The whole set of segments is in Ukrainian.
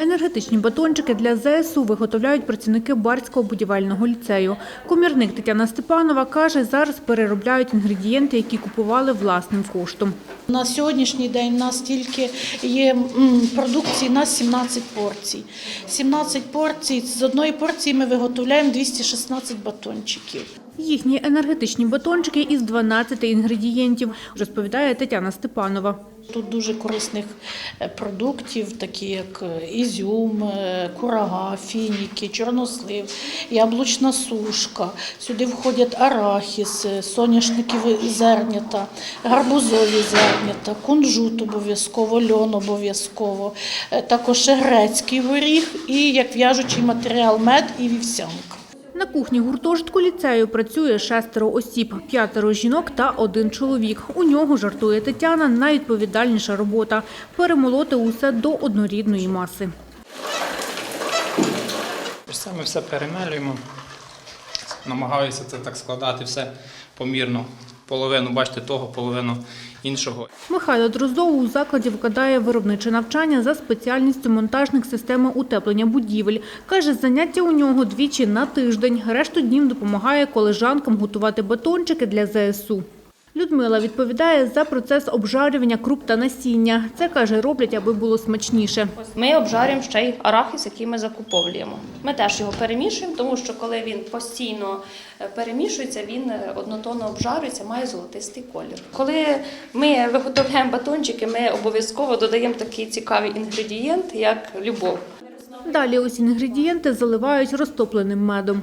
Енергетичні батончики для ЗСУ виготовляють працівники Барського будівельного ліцею. Комірник Тетяна Степанова каже, зараз переробляють інгредієнти, які купували власним коштом. На сьогоднішній день у нас тільки є продукції на 17 порцій. 17 порцій, з одної порції ми виготовляємо 216 батончиків. Їхні енергетичні батончики із 12 інгредієнтів, розповідає Тетяна Степанова. Тут дуже корисних е, продуктів, такі як е, ізюм, е, курага, фініки, чорнослив, яблучна сушка. Сюди входять арахіс, соняшникові зернята, гарбузові зернята, кунжут обов'язково, льон обов'язково, також грецький горіх і як в'яжучий матеріал мед і вівсянка. На кухні гуртожитку ліцею працює шестеро осіб, п'ятеро жінок та один чоловік. У нього, жартує Тетяна, найвідповідальніша робота – перемолоти усе до однорідної маси. Ми все перемелюємо. Намагаюся це так складати все помірно. Половину, бачите, того, половину іншого. Михайло Дроздов у закладі викладає виробниче навчання за спеціальністю монтажних систем утеплення будівель. Каже, заняття у нього двічі на тиждень. Решту днів допомагає колежанкам готувати батончики для ЗСУ. Людмила відповідає за процес обжарювання круп та насіння. Це, каже, роблять, аби було смачніше. Ми обжарюємо ще й арахіс, який ми закуповуємо. Ми теж його перемішуємо, тому що коли він постійно е, перемішується, він е, однотонно обжарюється, має золотистий колір. Коли ми виготовляємо батончики, ми обов'язково додаємо такий цікавий інгредієнт, як любов. Далі ось інгредієнти заливають розтопленим медом.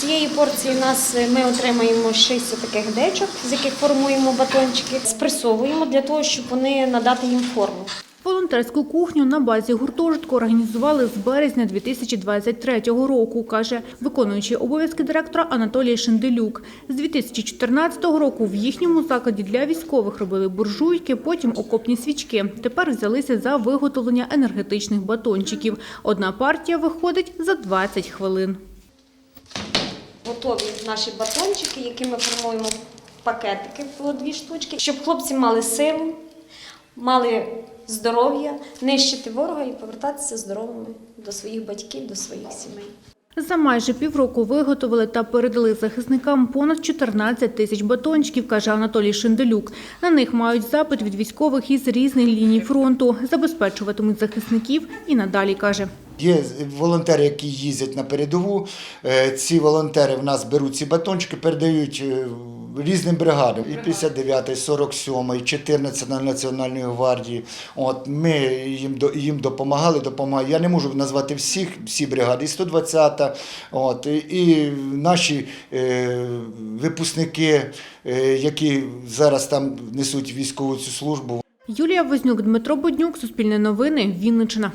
Цієї порції у нас е, ми отримаємо 6 таких дечок, з яких формуємо батончики, спресовуємо для того, щоб вони надати їм форму. Волонтерську кухню на базі гуртожитку організували з березня 2023 року, каже виконуючий обов'язки директора Анатолій Шенделюк. З 2014 року в їхньому закладі для військових робили буржуйки, потім окопні свічки. Тепер взялися за виготовлення енергетичних батончиків. Одна партія виходить за 20 хвилин. Готові наші батончики, які ми формуємо пакетики по дві штучки, щоб хлопці мали силу, мали здоров'я, нищити ворога і повертатися здоровими до своїх батьків, до своїх сімей. За майже півроку виготовили та передали захисникам понад 14 тисяч батончиків, каже Анатолій Шенделюк. На них мають запит від військових із різних ліній фронту. Забезпечуватимуть захисників і надалі, каже. Є волонтери, які їздять на передову. Е, Ці волонтери в нас беруть ці батончики, передають е, різним бригадам. І 59-й, 47-й, 14 Національної гвардії. От ми їм їм допомагали, допомагаємо. Я не можу назвати всіх, всі бригади, і 120-та, от і- наші е, випускники, е, які зараз там несуть військову цю службу. Юлія Вознюк, Дмитро Буднюк, Суспільне новини, Вінниччина.